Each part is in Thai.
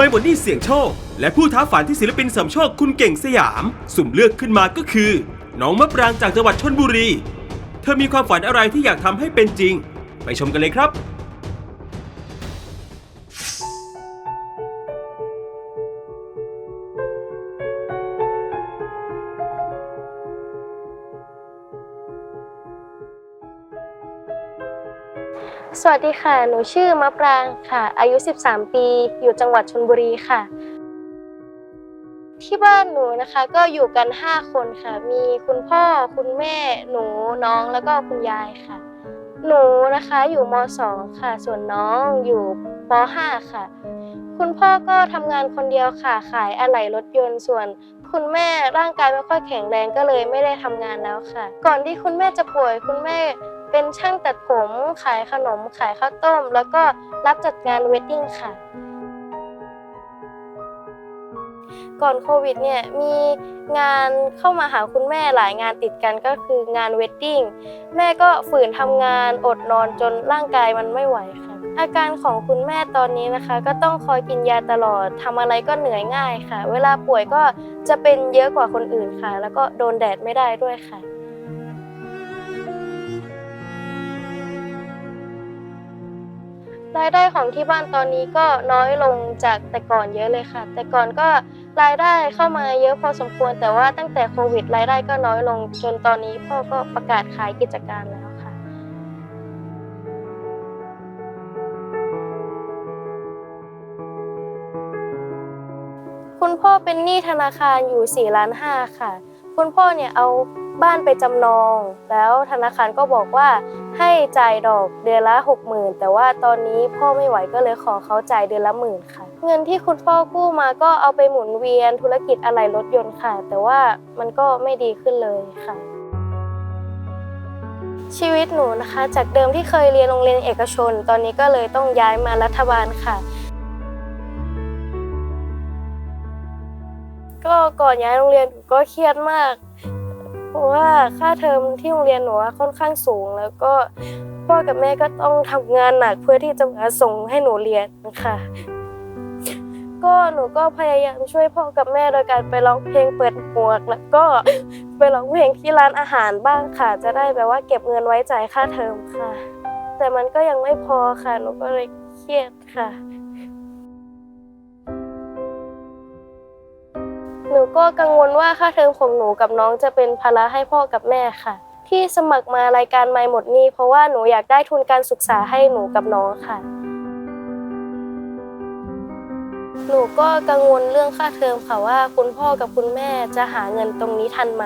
ไม่หมดนี่เสี่ยงโชค และผู้ท้าฝันที่ศิลปินเสริมโชคคุณเก่งสยาม สุ่มเลือกขึ้นมาก็คือ น้องมะปรางจากจังหวัดชนบุรี เธอมีความฝันอะไรที่อยากทำให้เป็นจริง ไปชมกันเลยครับ วัสดีค่ะ หนูชื่อมะปรางค่ะ อายุ 13 ปี อยู่จังหวัดชลบุรีค่ะ ที่บ้านหนูนะคะก็อยู่กัน 5 คนค่ะ มีคุณพ่อ คุณแม่ หนู น้อง แล้วก็คุณยายค่ะ หนูนะคะอยู่ม .2 ค่ะ ส่วนน้องอยู่ป .5 ค่ะ คุณพ่อก็ทำงานคนเดียวค่ะ ขายอะไหล่รถยนต์ ส่วนคุณแม่ร่างกายไม่ค่อยแข็งแรงก็เลยไม่ได้ทำงานแล้วค่ะ ก่อนที่คุณแม่จะป่วยคุณแม่ เป็นช่างตัดผมขายขนมขายข้าวต้ม แล้วก็รับจัดงานเวดดิ้งค่ะ ก่อนโควิดเนี่ยมีงานเข้ามาหาคุณแม่หลายงานติดกันก็คืองานเวดดิ้งแม่ก็ฝืนทำงานอดนอนจนร่างกายมันไม่ไหวค่ะ อาการของคุณแม่ตอนนี้นะคะ ก็ต้องคอยกินยาตลอดทำอะไรก็เหนื่อยง่ายค่ะ เวลาป่วยก็จะเป็นเยอะกว่าคนอื่นค่ะ แล้วก็โดนแดดไม่ได้ด้วยค่ะ รายได้ของที่บ้านตอนนี้ก็น้อยลงจากแต่ก่อนเยอะเลยค่ะ แต่ก่อนก็รายได้เข้ามาเยอะพอสมควร แต่ว่าตั้งแต่โควิดรายได้ก็น้อยลง จนตอนนี้พ่อก็ประกาศขายกิจการแล้วค่ะ คุณพ่อเป็นหนี้ธนาคารอยู่4ล้านห้าค่ะ คุณพ่อเนี่ยเอาบ้านไปจำนอง แล้วธนาคารก็บอกว่า ให้จ่ายดอกเดือนละหกหมื่นแต่ว่าตอนนี้พ่อไม่ไหวก็เลยขอเขาจ่ายเดือนละหมื่นค่ะ เงินที่คุณพ่อกู้มาก็เอาไปหมุนเวียนธุรกิจอะไหล่รถยนต์ค่ะ แต่ว่ามันก็ไม่ดีขึ้นเลยค่ะ ชีวิตหนูนะคะ จากเดิมที่เคยเรียนโรงเรียนเอกชน ตอนนี้ก็เลยต้องย้ายมารัฐบาลค่ะก็ก่อนย้ายโรงเรียนหนูก็เครียดมาก ราะว่าค่าเทอมที่โรงเรียนหนูค่อนข้างสูง แล้วก็พ่อกับแม่ก็ต้องทำงานหนักเพื่อที่จะมาส่งให้หนูเรียนค่ะ ก็หนูก็พยายามช่วยพ่อกับแม่โดยการไปร้องเพลงเปิดหมวก แล้วก็ไปร้องเพลงที่ร้านอาหารบ้างค่ะ จะได้แบบว่าเก็บเงินไว้จ่ายค่าเทอมค่ะ แต่มันก็ยังไม่พอค่ะหนูก็เลยเครียดค่ะ นูก็กังวลว่าค่าเทอมของหนูกับน้องจะเป็นภาระให้พ่อกับแม่ค่ะ ที่สมัครมารายการไม่หมดหนี้ เพราะว่าหนูอยากได้ทุนการศึกษาให้หนูกับน้องค่ะ หนูก็กังวลเรื่องค่าเทอมค่ะว่าคุณพ่อกับคุณแม่จะหาเงินตรงนี้ทันไหม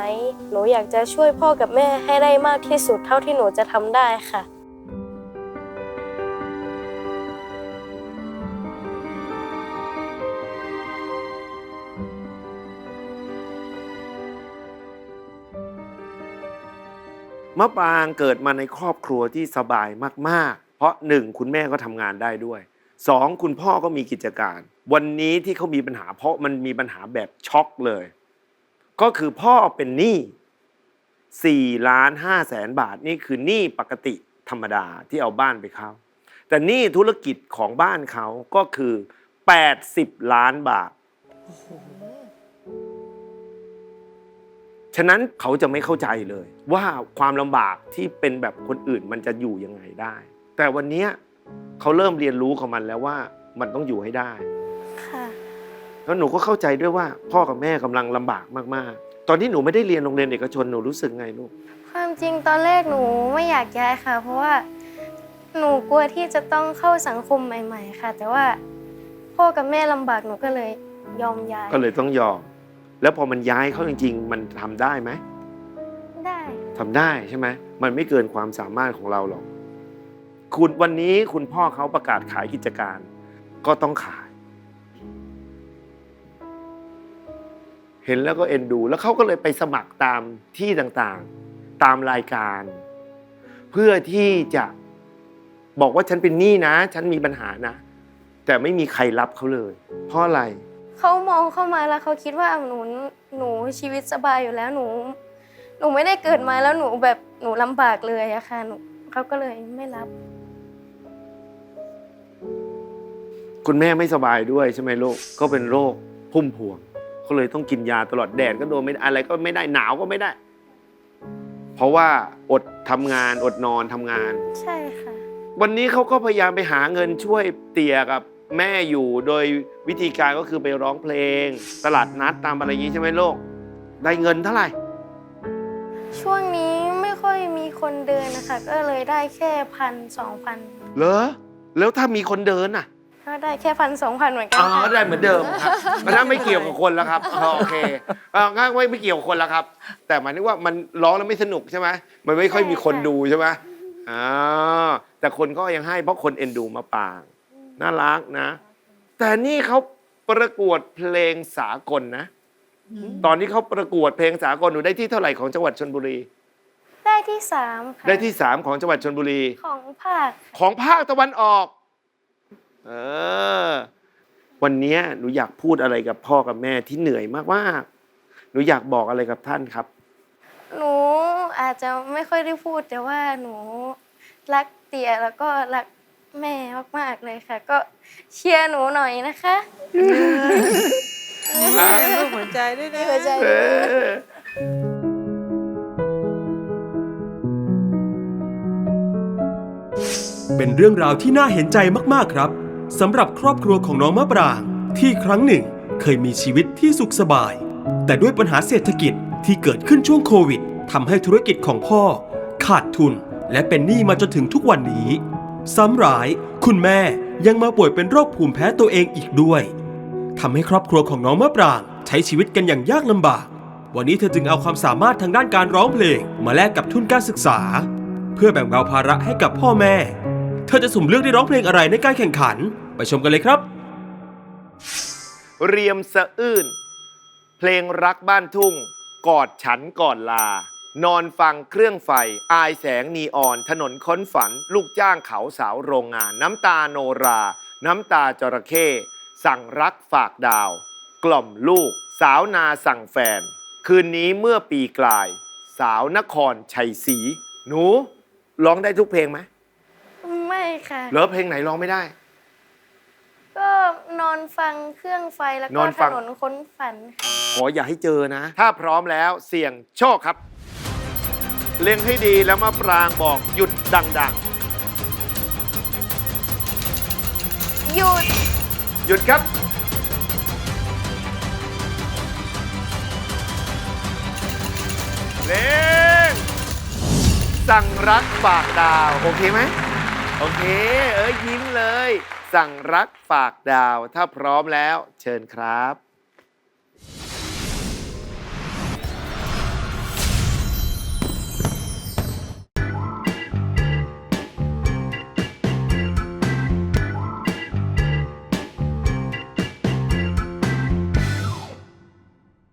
หนูอยากจะช่วยพ่อกับแม่ให้ได้มากที่สุดเท่าที่หนูจะทำได้ค่ะ มะปรางเกิดมาในครอบครัวที่สบายมากๆ เพราะหนึ่งคุณแม่ก็ทำงานได้ด้วยสองคุณพ่อก็มีกิจการ วันนี้ที่เขามีปัญหาเพราะมันมีปัญหาแบบช็อกเลย ก็คือพ่อเป็นหนี้สี่ล้านห้าแสนบาทนี่คือหนี้ปกติธรรมดาที่เอาบ้านไปเข้าแต่หนี้ธุรกิจของบ้านเขาก็คือ 80 ล้านบาท ฉะนั้นเขาจะไม่เข้าใจเลย ว่าความลำบากที่เป็นแบบคนอื่นมันจะอยู่ยังไงได้ แต่วันเนี้ยเขาเริ่มเรียนรู้ของมันแล้วว่ามันต้องอยู่ให้ได้ค่ะแล้วหนูก็เข้าใจด้วยว่า พ่อกับแม่กำลังลำบากมากๆ ตอนที่หนูไม่ได้เรียนโรงเรียนเอกชนหนูรู้สึกไงลูกความจริงตอนแรกหนูไม่อยากย้ายค่ะ เพราะว่าหนูกลัวที่จะต้องเข้าสังคมใหม่ ๆ ค่ะ แต่ว่าพ่อกับแม่ลำบากหนูก็เลยยอมย้ายก็เลยต้องยอม แล้วพอมันย้ายเข้าจริง ๆ มันทำได้ไหมได้ทำได้ใช่ไหมมันไม่เกินความสามารถของเราหรอกคุณวันนี้คุณพ่อเขาประกาศขายกิจการ ก็ต้องขาย เห็นแล้วก็เอ็นดู แล้วเขาก็เลยไปสมัครตามที่ต่างๆ ตามรายการ เพื่อที่จะบอกว่าฉันเป็นหนี้นะ ฉันมีปัญหานะ แต่ไม่มีใครรับเขาเลย เพราะอะไร เขามองเข้ามาแล้วเขาคิดว่าหนูหนูชีวิตสบายอยู่แล้วหนู หนูไม่ได้เกิดมาแล้วหนูแบบหนูลำบากเลยอะค่ะหนูเขาก็เลยไม่รับ คุณแม่ไม่สบายด้วยใช่ไหมลูกก็เป็นโรคพุ่มพวงก็เลยต้องกินยาตลอดแดดก็โดนไม่ได้อะไรก็ไม่ได้หนาวก็ไม่ได้ เพราะว่าอดทำงานอดนอนทำงาน ใช่ค่ะ วันนี้เขาก็พยายามไปหาเงินช่วยเตี่ยกับ แม่อยู่โดยวิธีการก็คือไปร้องเพลง ตลาดนัดตามอะไรอย่างนี้ใช่ไหมลูกได้เงินเท่าไหร่ ช่วงนี้ไม่ค่อยมีคนเดินนะคะ ก็เลยได้แค่พันสองพันเหรอแล้วถ้ามีคนเดินอะก็ได้แค่พันสองพันเหมือนกัอ๋อค่ะได้เหมือนเดิมครับมันน่าไม่เกี่ยวกับคนแล้วครับอ๋อโอเคเอองั้นไม่ไม่เกี่ยวกับคนแล้วครับ แต่หมายถึงว่ามันร้องแล้วไม่สนุกใช่ไหมมันไม่ค่อยมีคนดูใช่ไหมอ่าแต่คนก็ยังให้เพราะคนเอ็นดูมาปาง น่ารักนะ แต่นี่เขาประกวดเพลงสากลนะ ตอนที่เขาประกวดเพลงสากลหนูได้ที่เท่าไหร่ของจังหวัดชนบุรี ได้ที่สามค่ะได้ที่สามของจังหวัดชนบุรี ของภาคของภาคตะวันออก เออ วันเนี้ยหนูอยากพูดอะไรกับพ่อกับแม่ที่เหนื่อยมากๆหนูอยากบอกอะไรกับท่านครับ หนูอาจจะไม่ค่อยได้พูดแต่ว่าหนูรักเตี๋ยแล้วก็รัก แม่มากๆเลยค่ะ ก็เชียร์หนูหน่อยนะคะรูปหัวใจด้วยนะหัวใจเออเป็นเรื่องราวที่น่าเห็นใจมากๆครับสำหรับครอบครัวของน้องมะปราง ที่ครั้งหนึ่งเคยมีชีวิตที่สุขสบาย แต่ด้วยปัญหาเศรษฐกิจที่เกิดขึ้นช่วงโควิดทำให้ธุรกิจของพ่อ ขาดทุน และเป็นหนี้มาจนถึงทุกวันนี้ ซ้ำร้าย คุณแม่ยังมาป่วยเป็นโรคภูมิแพ้ตัวเองอีกด้วยทำให้ครอบครัวของน้องมะปราง ใช้ชีวิตกันอย่างยากลำบาก วันนี้เธอจึงเอาความสามารถทางด้านการร้องเพลง มาแลกกับทุนการศึกษา เพื่อแบ่งเบาภาระให้กับพ่อแม่ เธอจะสุ่มเลือกได้ร้องเพลงอะไรในการแข่งขัน ไปชมกันเลยครับ เรียมสะอื้นเพลงรักบ้านทุ่ง กอดฉันก่อนลา นอนฟังเครื่องไฟ อายแสงนีออน ถนนค้นฝัน ลูกจ้างเขาสาวโรงงาน น้ำตาโนรา น้ำตาจระเข้ สั่งรักฝากดาว กล่อมลูก สาวนาสั่งแฟน คืนนี้เมื่อปีกลาย สาวนครชัยศรีหนูร้องได้ทุกเพลงไหมไม่ค่ะเหรอเพลงไหนร้องไม่ได้ ก็นอนฟังเครื่องไฟแล้วนก็อนถฟังนนค้นฝันค่ะ ขออย่าให้เจอนะ ถ้าพร้อมแล้วเสี่ยงโชคครับ เล็งให้ดีแล้วมาปรางบอกหยุดดังหยุด ๆ หยุดครับ เล็งสั่งรักฝากดาว โอเคไหมโอเค เอ้ยยิ้มเลย สั่งรักฝากดาว ถ้าพร้อมแล้ว เชิญครับ